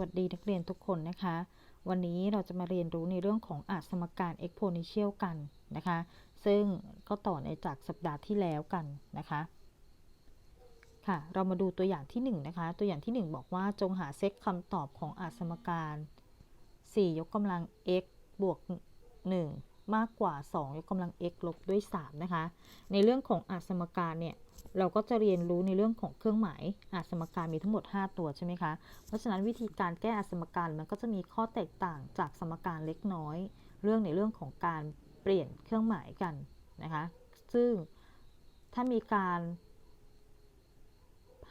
วัสดีนักเรียนทุกคนนะคะ วันนี้เราจะมาเรียนรู้ในเรื่องของอาสมการ exponential กันนะคะ ซึ่งก็ต่อในจากสัปดาห์ที่แล้วกันนะคะค่ะ เรามาดูตัวอย่างที่1นะคะ ตัวอย่างที่ 1 บอกว่าจงหาเซตคำตอบของอาสมการ 4 ยกกำลัง x บวก 1 มากกว่า 2 ยกกำลัง x ลบด้วย 3 นะคะ ในเรื่องของอาสมการเนี่ยเราก็จะเรียนรู้ในเรื่องของเครื่องหมายอาสมการมีทั้งหมด 5 ตัวใช่ไหมคะ เพราะฉะนั้นวิธีการแก้อาสมการมันก็จะมีข้อแตกต่างจากสมการเล็กน้อย เรื่องในเรื่องของการเปลี่ยนเครื่องหมายกันนะคะ ซึ่งถ้ามีการ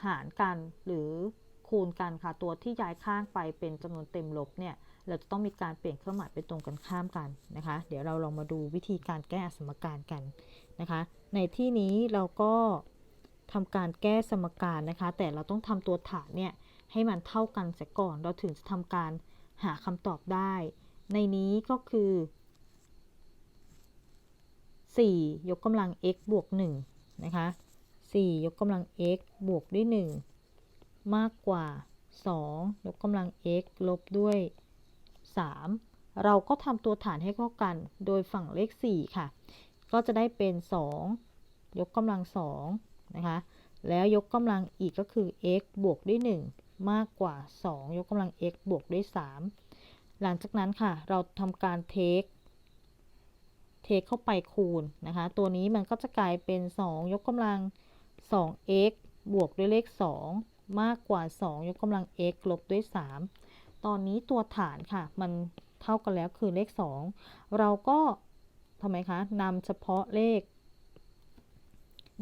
หารกันหรือคูณกันค่ะตัวที่ย้ายข้างไปเป็นจำนวนเต็มลบเนี่ย เราจะต้องมีการเปลี่ยนเครื่องหมายเป็นตรงกันข้ามกันนะคะ เดี๋ยวเราลองมาดูวิธีการแก้สมการกันนะคะ ในที่นี้เราก็ทำการแก้สมการนะคะ แต่เราต้องทำตัวฐานเนี่ยให้มันเท่ากันเสียก่อน เราถึงจะทำการหาคำตอบได้ ในนี้ก็คือ 4 ยกกำลัง x บวก1นะคะ 4 ยกกำลัง x บวกด้วย 1 มากกว่า 2 ยกกำลัง x ลบด้วย 3 เราก็ทำตัวฐานให้เข้ากัน โดยฝั่งเลข 4 ค่ะ ก็จะได้เป็น 2 ยกกำลัง2นะคะ แล้วยกกำลังอีกก็คือ x บวกด้วย 1 มากกว่า 2 ยกกำลัง x บวกด้วย 3 หลังจากนั้นค่ะ เราทำการเทคเทคเข้าไปคูณนะคะ ตัวนี้มันก็จะกลายเป็น 2 ยกกำลัง 2x บวกด้วยเลข 2 มากกว่า 2 ยกกำลัง x ลบด้วย 3 ตอนนี้ตัวฐานค่ะ มันเท่ากันแล้วคือเลข 2 เราก็ทำไมคะนำเฉพาะเลข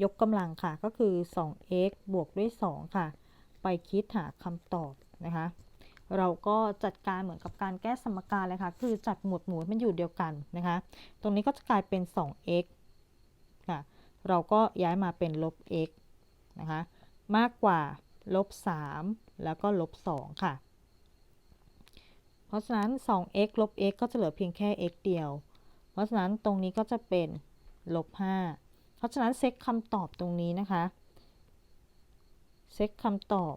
ยกกำลังค่ะ ก็คือ 2x บวกด้วย 2 ค่ะ ไปคิดหาคำตอบนะคะ เราก็จัดการเหมือนกับการแก้สมการเลยค่ะ คือจัดหมวดหมู่มันอยู่เดียวกันนะคะ ตรงนี้ก็จะกลายเป็น 2x ค่ะ เราก็ย้ายมาเป็นลบ x นะคะ มากกว่าลบ 3 แล้วก็ลบ 2 ค่ะ ราะฉะนั้น 2x ลบ x ก็จะเหลือเพียงแค่ x เดียว เพราะฉะนั้นตรงนี้ก็จะเป็นลบ 5 เพราะฉะนั้นเซ็ตคำตอบตรงนี้นะคะ เซ็ตคำตอบ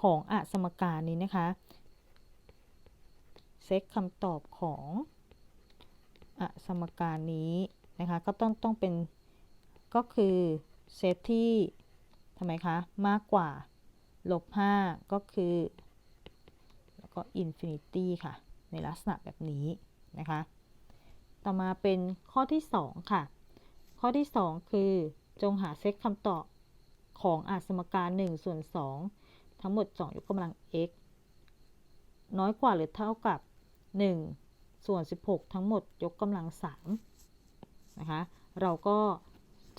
ของอสมการนี้นะคะ เซ็ตคำตอบของอสมการนี้นะคะ ก็ต้องต้องเป็น ก็คือเซตที่ทำไมคะ มากกว่าลบ 5 ก็คือ ก็อินฟินิตี้ค่ะ ในลักษณะแบบนี้นะคะ ต่อมาเป็นข้อที่ 2 ค่ะ ข้อที่ 2 คือจงหาเซตคำตอบของอาสมการ1ส่วน2ทั้งหมด 2 ยกกำลัง x น้อยกว่าหรือเท่ากับ 1 ส่วน 16 ทั้งหมดยกกำลัง3นะคะ เราก็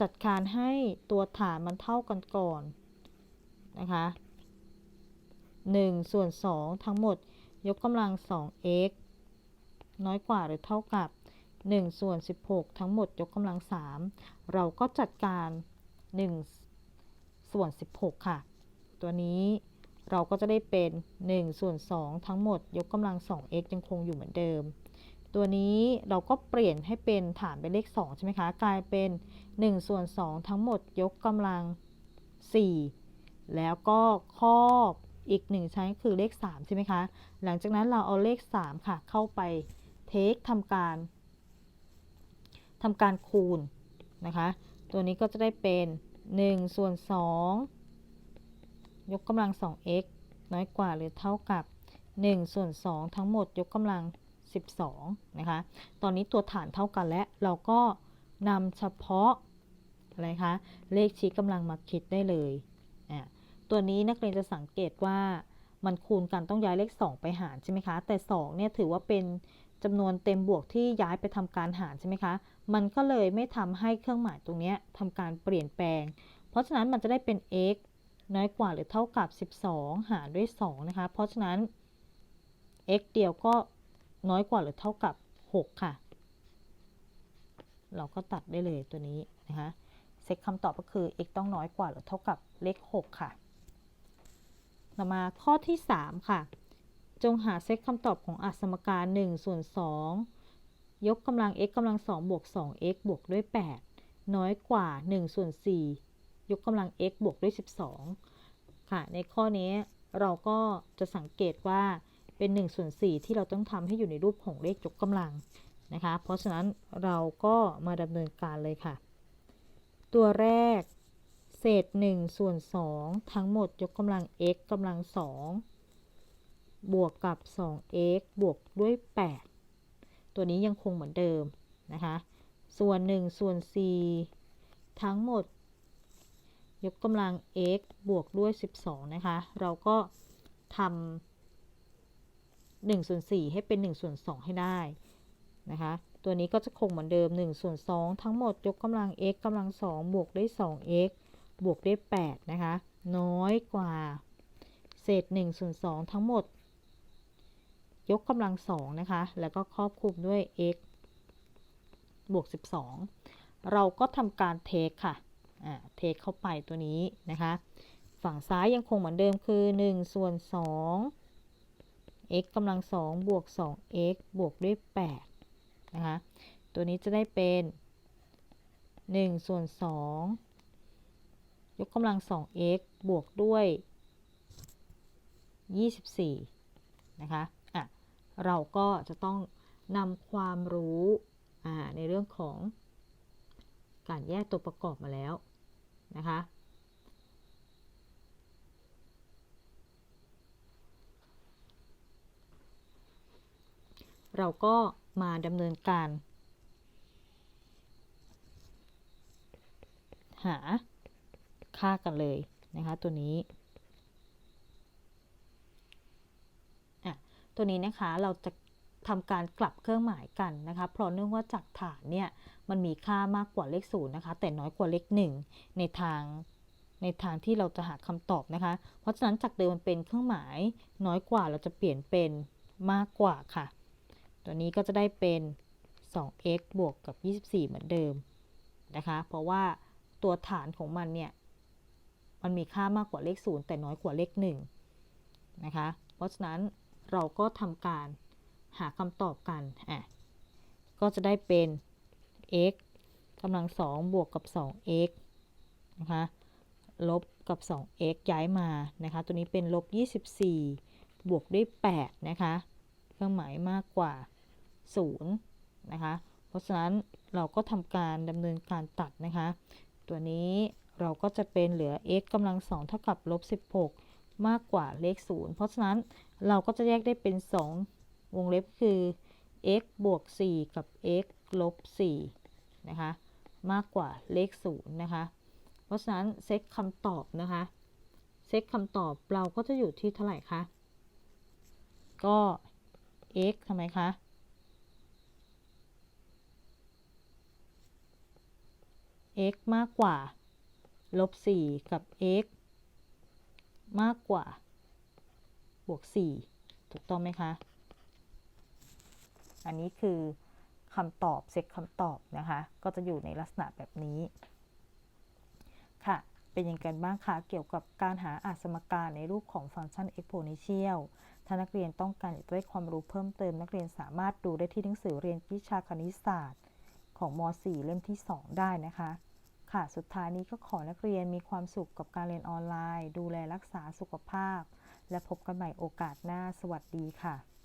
จัดการให้ตัวฐานมันเท่ากันก่อนนะคะ1ส่วน2ทั้งหมด ยกกำลัง 2x น้อยกว่าหรือเท่ากับ 1 ส่วน 16 ทั้งหมดยกกำลัง 3 เราก็จัดการ 1 ส่วน 16 ค่ะ ตัวนี้เราก็จะได้เป็น 1 ส่วน 2 ทั้งหมด ยกกำลัง 2x ยังคงอยู่เหมือนเดิม ตัวนี้เราก็เปลี่ยนให้เป็นฐานเป็นเลข 2 ใช่ไหมคะ กลายเป็น 1 ส่วน 2 ทั้งหมด ยกกำลัง 4 แล้วก็ครอบ อีก 1 ชั้นคือเลข 3 ใช่ไหมคะ หลังจากนั้นเราเอาเลข 3 ค่ะ เข้าไปเทคทำการทำการคูณนะคะ ตัวนี้ก็จะได้เป็น 1 ส่วน 2 ยกกำลัง 2x น้อยกว่าหรือเท่ากับ 1 ส่วน 2 ทั้งหมดยกกำลัง 12 นะคะ ตอนนี้ตัวฐานเท่ากันและเราก็นำเฉพาะอะไรคะ เลขชี้กำลังมาคิดได้เลยอะ ตัวนี้นักเรียนจะสังเกตว่ามันคูณกันต้องย้ายเลข 2 ไปหารใช่ไหมคะ แต่2เนี่ยถือว่าเป็นจำนวนเต็มบวกที่ย้ายไปทำการหารใช่ไหมคะ มันก็เลยไม่ทำให้เครื่องหมายตรงนี้ทำการเปลี่ยนแปลง เพราะฉะนั้นมันจะได้เป็น x น้อยกว่าหรือเท่ากับ 12 หารด้วย 2 นะคะ เพราะฉะนั้น x เดียวก็น้อยกว่าหรือเท่ากับ 6 ค่ะ เราก็ตัดได้เลยตัวนี้นะคะ เซตคำตอบก็คือ x ต้องน้อยกว่าหรือเท่ากับเลข 6 ค่ะ ต่อมาข้อที่ 3 ค่ะ จงหาเซตคำตอบของอสมการ1ส่วน2ยกกำลัง x กำลัง2บวก 2x บวกด้วย 8 น้อยกว่า1ส่วน4ยกกำลัง x บวกด้วย 12 ค่ะ ในข้อนี้เราก็จะสังเกตว่าเป็น1ส่วน4ที่เราต้องทำให้อยู่ในรูปของเลขยกกำลังนะคะ เพราะฉะนั้นเราก็มาดำเนินการเลยค่ะ ตัวแรก เศษ1ส่วน2ทั้งหมดยกกำลัง x กำลัง 2 บวกกับ 2x บวกด้วย 8 ตัวนี้ยังคงเหมือนเดิมนะคะ ส่วน 1 ส่วน 4 ทั้งหมด ยกกำลัง x บวกด้วย 12 นะคะ เราก็ทำ1ส่วน4ให้เป็น 1 ส่วน 2 ให้ได้นะคะ ตัวนี้ก็จะคงเหมือนเดิม 1 ส่วน 2 ทั้งหมดยกกำลัง x กำลัง 2 บวกด้วย 2x บวกด้วย8นะคะ น้อยกว่า เศษ1ส่วน2ทั้งหมด ยกกำลัง2นะคะ แล้วก็ครอบคลุมด้วย x บวก 12 เราก็ทำการเทคค่ะเทคเข้าไปตัวนี้นะคะ ฝั่งซ้ายยังคงเหมือนเดิมคือ 1 ส่วน 2 x กำลัง2บวก 2x บวกด้วย 8 นะคะ ตัวนี้จะได้เป็น 1 ส่วน 2 ยกกำลัง 2x บวกด้วย 24 นะคะ อะ เราก็จะต้องนำความรู้อ่าในเรื่องของการแยกตัวประกอบมาแล้วนะคะ เราก็มาดำเนินการ หา ค่ากันเลยนะคะตัวนี้อะตัวนี้นะคะเราจะทำการกลับเครื่องหมายกันนะคะ เพราะเนื่องว่าจากฐานเนี่ยมันมีค่ามากกว่าเลขศูนย์นะคะ แต่น้อยกว่าเลขหนึ่งในทางในทางที่เราจะหาคำตอบนะคะ เพราะฉะนั้นจากเดิมมันเป็นเครื่องหมายน้อยกว่าเราจะเปลี่ยนเป็นมากกว่าค่ะ ตัวนี้ก็จะได้เป็น 2x บวกกับ 24 เหมือนเดิมนะคะ เพราะว่าตัวฐานของมันเนี่ย มันมีค่ามากกว่าเลข 0 แต่น้อยกว่าเลข1นะคะ เพราะฉะนั้นเราก็ทำการหาคำตอบกันอะก็จะได้เป็น x กำลัง 2 บวกกับ 2x นะคะลบกับ 2x ย้ายมานะคะ ตัวนี้เป็นลบ 24 บวกด้วย 8 นะคะ เครื่องหมายมากกว่า 0 นะคะ เพราะฉะนั้นเราก็ทำการดำเนินการตัดนะคะ ตัวนี้ เราก็จะเป็นเหลือ x กำลัง2เท่ากับลบ16 มากกว่าเลข 0 เพราะฉะนั้นเราก็จะแยกได้เป็น 2 วงเล็บคือ x บวก 4 กับ x ลบ4นะคะ มากกว่าเลข 0 นะคะ เพราะฉะนั้นเซตคำตอบนะคะ เซตคำตอบเราก็จะอยู่ที่เท่าไหร่คะ ก็ x ทำไมคะ x มากกว่า ลบ 4 กับ x มากกว่า บวก 4 ถูกต้องไหมคะ อันนี้คือคำตอบเซตคำตอบนะคะ ก็จะอยู่ในลักษณะแบบนี้ ค่ะ เป็นยังไงกันบ้างคะเกี่ยวกับการหาอาสมการในรูปของฟังก์ชัน exponential ถ้านักเรียนต้องการอยากได้ความรู้เพิ่มเติม นักเรียนสามารถดูได้ที่หนังสือเรียนวิชาคณิตศาสตร์ ของม .4 เล่มที่ 2 ได้นะคะ ค่ะ สุดท้ายนี้ก็ขอนักเรียนมีความสุขกับการเรียนออนไลน์ ดูแลรักษาสุขภาพ และพบกันใหม่โอกาสหน้า สวัสดีค่ะ